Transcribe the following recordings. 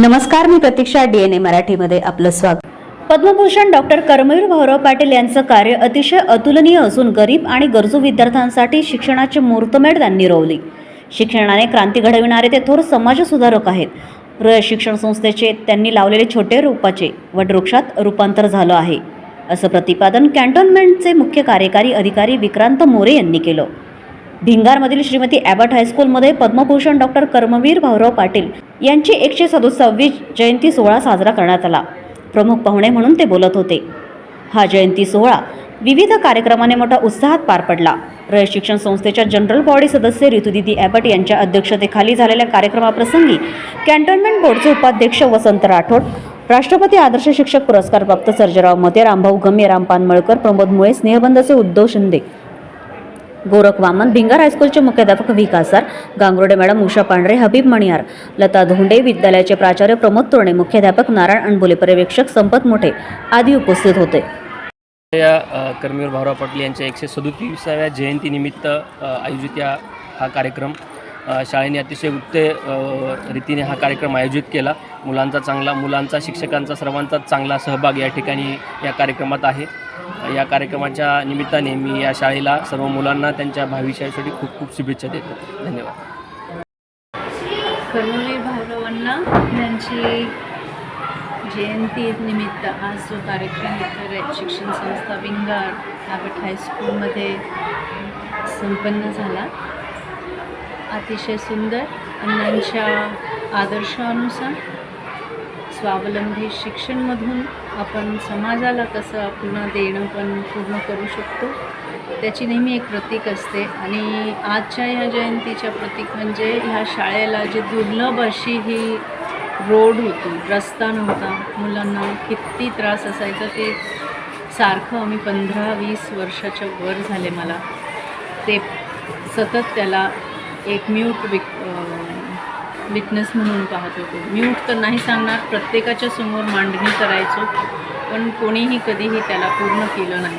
नमस्कार मी प्रतीक्षा डीएनए मराठीमध्ये आपलं स्वागत. पद्मभूषण डॉक्टर कर्मवीर भाऊराव पाटील यांचं कार्य अतिशय अतुलनीय असून गरीब आणि गरजू विद्यार्थ्यांसाठी शिक्षणाची मूर्तमेढ त्यांनी रोवली. शिक्षणाने क्रांती घडविणारे ते थोर समाजसुधारक आहेत. र शिक्षण संस्थेचे त्यांनी लावलेले छोटे रूपाचे वटवृक्षात रूपांतर झालं आहे. असं प्रतिपादन कॅन्टोन्मेंटचे मुख्य कार्यकारी अधिकारी विक्रांत मोरे यांनी केलं. भिंगारमधील श्रीमती ॲबट हायस्कूलमध्ये पद्मभूषण डॉक्टर कर्मवीर भाऊराव पाटील यांची एकशे सदुसहावी जयंती सोहळा साजरा करण्यात आला. प्रमुख पाहुणे म्हणून ते बोलत होते. हा जयंती सोहळा विविध कार्यक्रमाने मोठ्या उत्साहात पार पडला. रयत शिक्षण संस्थेच्या जनरल बॉडी सदस्य ऋतुदिदी ॲबट यांच्या अध्यक्षतेखाली झालेल्या कार्यक्रमाप्रसंगी कॅन्टोन्मेंट बोर्डचे उपाध्यक्ष वसंत राठोड राष्ट्रपती आदर्श शिक्षक पुरस्कारप्राप्त सर्जराव मते रामभाऊ गमे रामपान मळकर प्रमोद मुळे स्नेहबंधचे उद्धव शिंदे गोरख वामन भिंगार हायस्कूलचे मुख्याध्यापक विकास सर गांगरोडे मॅडम उषा पांढरे हबीब मणियार लता धोंडे विद्यालयाचे प्राचार्य प्रमोद तोरणे मुख्याध्यापक नारायण अणबोले पर्यवेक्षक संपत मोठे आदी उपस्थित होते. या कर्मीवर भाऊराव पाटील यांच्या एकशे सदोतीसाव्या जयंतीनिमित्त आयोजित या हा कार्यक्रम. शाळेने अतिशय उत्तम रीतीने हा कार्यक्रम आयोजित केला. मुलांचा चांगला मुलांचा शिक्षकांचा सर्वांचा चांगला सहभाग या ठिकाणी या कार्यक्रमात आहे. या कार्यक्रमाच्या निमित्ताने मी या शाळेला सर्व मुलांना त्यांच्या भविष्यासाठी खूप खूप शुभेच्छा देतो. धन्यवाद. कर्मवीर भाऊरावांना त्यांची जयंती निमित्त आज जो कार्यक्रम इथं शिक्षण संस्था विंगार ॲबट हायस्कूलमध्ये संपन्न झाला. अतिशय सुंदर अण्णांच्या आदर्शानुसार स्वावलंबी शिक्षणमधून आपण समाजाला कसं आपण देणं पण पूर्ण करू शकतो. त्याची नेहमी एक प्रतीक असते आणि आजच्या ह्या जयंतीच्या प्रतीक म्हणजे ह्या शाळेला जी दुर्लभ अशी ही रोड होती रस्ता नव्हता. मुलांना किती त्रास असायचा ते सारखं आम्ही पंधरा वीस वर्षाच्या वर झाले मला. ते सतत त्याला एक म्यूट विक विटनेस म्हणून पाहत होतो. म्यूट तर नाही सांगणार प्रत्येकाच्या समोर मांडणी करायचो पण कोणीही कधीही त्याला पूर्ण केलं नाही.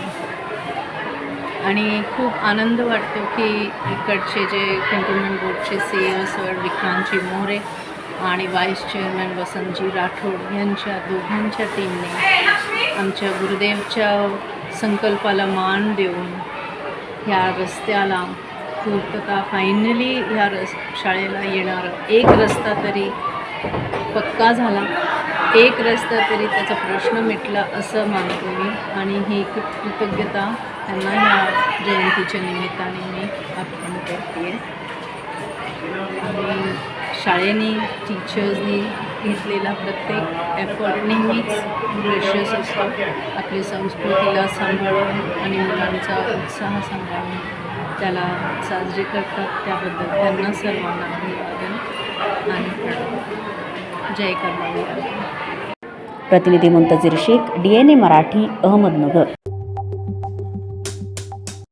आणि खूप आनंद वाटतो की इकडचे जे कंटोनमेंट बोर्डचे C A sir Vikrantji More आणि व्हाईस चेअरमॅन वसंतजी राठोड यांच्या दोघांच्या टीमने आमच्या गुरुदेवच्या संकल्पाला मान देऊन ह्या रस्त्याला पूर्तता. फायनली ह्या रस शाळेला येणारं एक रस्ता तरी पक्का झाला. एक रस्ता तरी त्याचा प्रश्न मिटला असं मानतो मी. आणि ही खूप कृतज्ञता त्यांना ह्या जयंतीच्या निमित्ताने मी अर्पण करते. आणि शाळेने टीचर्सनी घेतलेला प्रत्येक एफर्ट नेहमीच ग्रेशियस असतो. आपली संस्कृतीला सांभाळून आणि मुलांचा उत्साह सांभाळून त्याला साजरे करतात त्याबद्दल त्यांना सर्वांना अभिवादन आणि प्रणव जय कर्मवीर प्रतिनिधी Muntazir Shaikh D N A Marathi Ahmednagar.